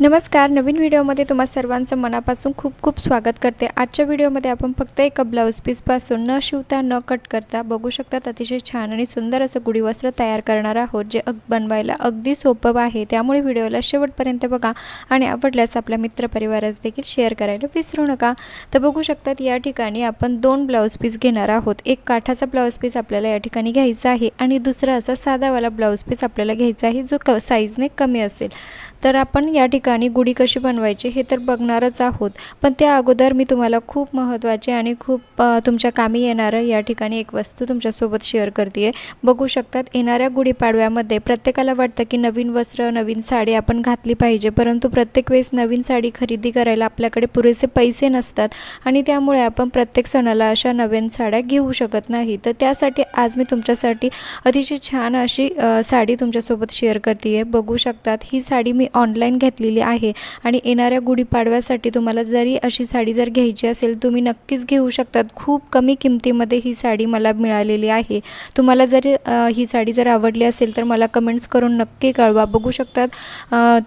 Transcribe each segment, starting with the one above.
नमस्कार नवीन व्हिडिओमध्ये तुम्हा सर्वांचं मनापासून खूप खूप स्वागत करते. आजच्या व्हिडिओमध्ये आपण फक्त एका ब्लाऊज पीसपासून न शिवता न कट करता बघू शकतात अतिशय छान आणि सुंदर असं गुढीवस्त्र तयार करणार आहोत जे अग बनवायला अगदी सोपं आहे. त्यामुळे व्हिडिओला शेवटपर्यंत बघा आणि आवडल्यास आपल्या मित्रपरिवारास देखील शेअर करायला विसरू नका. तर बघू शकतात या ठिकाणी आपण दोन ब्लाऊज पीस घेणार आहोत. एक काठाचा ब्लाऊज पीस आपल्याला या ठिकाणी घ्यायचा आहे आणि दुसरा असा साधावाला ब्लाऊज पीस आपल्याला घ्यायचा आहे जो क साईजने कमी असेल. तर आपण या ठिकाणी गुढी कशी बनवायची हे तर बघणारच आहोत. पण त्या अगोदर मी तुम्हाला खूप महत्त्वाचे आणि खूप तुमच्या कामी येणारं या ठिकाणी एक वस्तू तुमच्यासोबत शेअर करते आहे बघू शकतात येणाऱ्या गुढीपाडव्यामध्ये प्रत्येकाला वाटतं की नवीन वस्त्र नवीन साडी आपण घातली पाहिजे. परंतु प्रत्येक वेळेस नवीन साडी खरेदी करायला आपल्याकडे पुरेसे पैसे नसतात आणि त्यामुळे आपण प्रत्येक सणाला अशा नवीन साड्या घेऊ शकत नाही. तर त्यासाठी आज मी तुमच्यासाठी अतिशय छान अशी साडी तुमच्यासोबत शेअर करते आहे बघू शकतात ही साडी मी ऑनलाईन घेतली घेतलेली आहे. आणि येणाऱ्या गुढीपाडव्यासाठी तुम्हाला जरी अशी साडी जर घ्यायची असेल तुम्ही नक्कीच घेऊ शकतात. खूप कमी किमतीमध्ये ही साडी मला मिळालेली आहे. तुम्हाला जरी ही साडी जर आवडली असेल तर मला कमेंट्स करून नक्की कळवा. बघू शकतात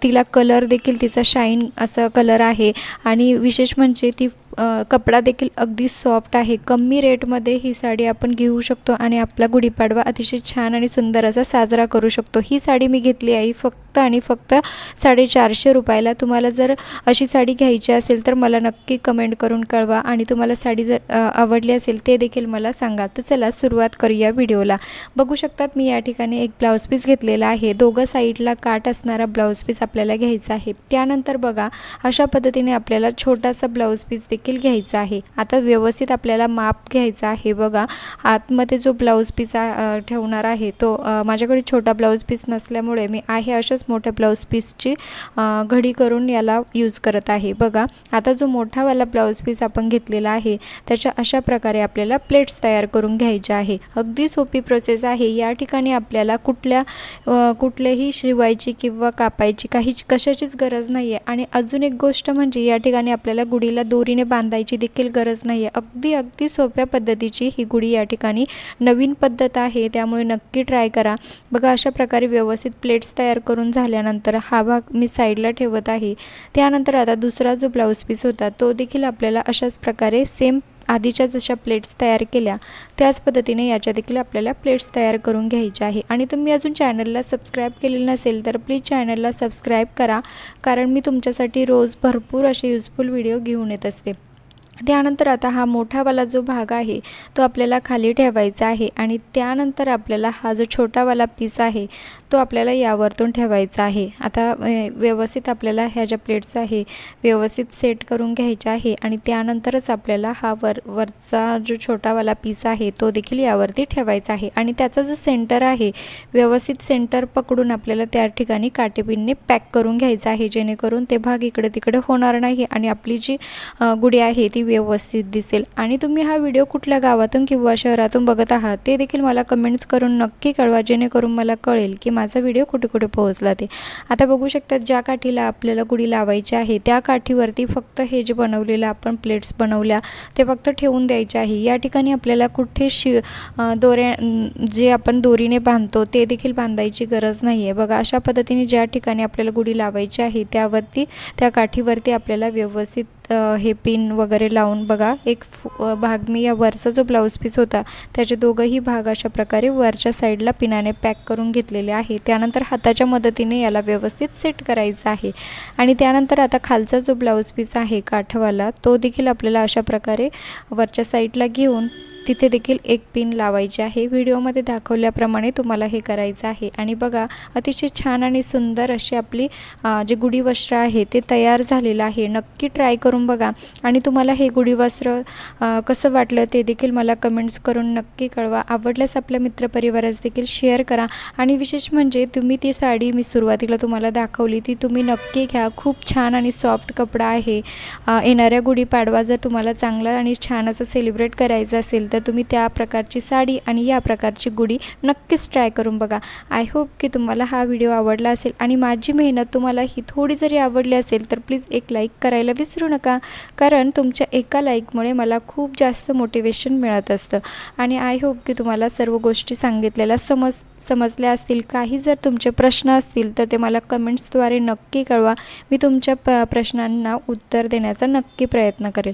तिला कलर देखील तिचा शाईन असा कलर आहे. आणि विशेष म्हणजे ती कपडा देखील अगदी सॉफ्ट आहे. कमी रेटमध्ये ही साडी आपण घेऊ शकतो आणि आपला गुढीपाडवा अतिशय छान आणि सुंदर असा साजरा करू शकतो. ही साडी मी घेतली आहे. फक्त आणि फक्त साडेचारशे रुपयाला. तुम्हाला जर अशी साडी घ्यायची असेल तर मला नक्की कमेंट करून कळवा आणि तुम्हाला साडी जर आवडली असेल ते देखील मला सांगा. तर चला सुरुवात करूया व्हिडिओला. बघू शकतात मी या ठिकाणी एक ब्लाऊज पीस घेतलेला आहे. दोघं साईडला काट असणारा ब्लाऊज पीस आपल्याला घ्यायचा आहे. त्यानंतर बघा अशा पद्धतीने आपल्याला छोटासा ब्लाऊज पीस देखील देखील घ्यायचा आहे. आता व्यवस्थित आपल्याला माप घ्यायचा आहे बघा. आतमध्ये जो ब्लाऊज पीस ठेवणार आहे तो माझ्याकडे छोटा ब्लाऊज पीस नसल्यामुळे मी आहे अशाच मोठ्या ब्लाऊज पीसची घडी करून याला यूज करत आहे. बघा आता जो मोठावाला ब्लाऊज पीस आपण घेतलेला आहे त्याच्या अशा प्रकारे आपल्याला प्लेट्स तयार करून घ्यायच्या आहे. अगदी सोपी प्रोसेस आहे. या ठिकाणी आपल्याला कुठल्या कुठलेही कुठल्याही शिवायची किंवा कापायची काहीच कशाचीच गरज नाही आहे आणि अजून एक गोष्ट म्हणजे या ठिकाणी आपल्याला गुढीला दोरीने बांधायची देखील गरज नाही आहे अगदी अगदी सोप्या पद्धतीची ही गुढी या ठिकाणी नवीन पद्धत आहे. त्यामुळे नक्की ट्राय करा. बघा अशा प्रकारे व्यवस्थित प्लेट्स तयार करून झाल्यानंतर हा भाग मी साईडला ठेवत आहे. त्यानंतर आता दुसरा जो ब्लाऊज पीस होता तो देखील आपल्याला अशाच प्रकारे सेम आधीच्या जशा प्लेट्स तयार केल्या त्याच पद्धतीने याच्या देखील आपल्याला प्लेट्स तयार करून घ्यायच्या आहे. आणि तुम्ही अजून चॅनलला सबस्क्राईब केलेलं नसेल तर प्लीज चॅनलला सबस्क्राईब करा कारण मी तुमच्यासाठी रोज भरपूर असे युजफुल व्हिडिओ घेऊन येत असते. त्यानंतर आता हा मोठावाला जो भाग आहे तो आपल्याला खाली ठेवायचा आहे आणि त्यानंतर आपल्याला हा जो छोटावाला पीस आहे तो आपल्याला यावरतून ठेवायचा आहे. आता व्यवस्थित आपल्याला ह्या ज्या प्लेट्स आहे व्यवस्थित सेट करून घ्यायच्या आहे आणि त्यानंतरच आपल्याला हा वर वरचा जो छोटावाला पीस आहे तो देखील यावरती ठेवायचा आहे. आणि त्याचा जो सेंटर आहे व्यवस्थित सेंटर पकडून आपल्याला त्या ठिकाणी काटेपिनने पॅक करून घ्यायचा आहे जेणेकरून ते भाग इकडे तिकडे होणार नाही आणि आपली जी गुडी गुढी आहे ती व्यवस्थित दिसेल. आणि तुम्ही हा व्हिडिओ कुठल्या गावातून किंवा शहरातून बघत आहात ते देखील मला कमेंट्स करून नक्की कळवा जेणेकरून मला कळेल की माझा व्हिडिओ कुठे कुठे पोहोचला ते. आता बघू शकतात ज्या काठीला आपल्याला गुढी लावायची आहे त्या काठीवरती फक्त हे जे बनवलेलं आपण प्लेट्स बनवल्या ते फक्त ठेवून द्यायचे आहे. या ठिकाणी आपल्याला कुठे शि दोऱ्या जे आपण दोरीने बांधतो ते देखील बांधायची गरज नाही आहे बघा अशा पद्धतीने ज्या ठिकाणी आपल्याला गुढी लावायची आहे त्यावरती त्या काठीवरती आपल्याला व्यवस्थित हे पिन वगैरे लावून बघा. एक फु- भाग मी या वरचा जो ब्लाऊज पीस होता त्याचे दोघंही भाग अशा प्रकारे वरच्या साईडला पिनाने पॅक करून घेतलेले आहे. त्यानंतर हाताच्या मदतीने याला व्यवस्थित सेट करायचं आहे. आणि त्यानंतर आता खालचा जो ब्लाऊज पीस आहे काठवाला तो देखील आपल्याला अशा प्रकारे वरच्या साईडला घेऊन तिथे देखील एक पिन लावायची आहे. व्हिडिओमध्ये दाखवल्याप्रमाणे तुम्हाला हे करायचं आहे. आणि बघा अतिशय छान आणि सुंदर अशी आपली जे गुढी वस्त्र आहे ते तयार झालेलं आहे. नक्की ट्राय करून बघा. आणि तुम्हाला हे गुढी वस्त्र कसं वाटलं ते देखील मला कमेंट्स करून नक्की कळवा. आवडल्यास आपल्या मित्रपरिवारास देखील शेअर करा. आणि विशेष म्हणजे तुम्ही ती साडी मी सुरुवातीला तुम्हाला दाखवली ती तुम्ही नक्की घ्या. खूप छान आणि सॉफ्ट कपडा आहे. येणाऱ्या गुढीपाडवा जर तुम्हाला चांगला आणि छान असं सेलिब्रेट करायचं असेल तर तुम्ही त्या प्रकारची साडी आणि या प्रकारची गुढी नक्कीच ट्राय करून बघा. आय होप की तुम्हाला हा व्हिडिओ आवडला असेल आणि माझी मेहनत तुम्हाला ही थोडी जरी आवडली असेल तर प्लीज एक लाईक करायला विसरू नका. कारण तुमच्या एका लाईकमुळे मला खूप जास्त मोटिवेशन मिळत असतं. आणि आय होप की तुम्हाला सर्व गोष्टी सांगितलेल्या समज समजल्या असतील. काही जर तुमचे प्रश्न असतील तर ते मला कमेंट्सद्वारे नक्की कळवा. मी तुमच्या प प्रश्नांना उत्तर देण्याचा नक्की प्रयत्न करेल.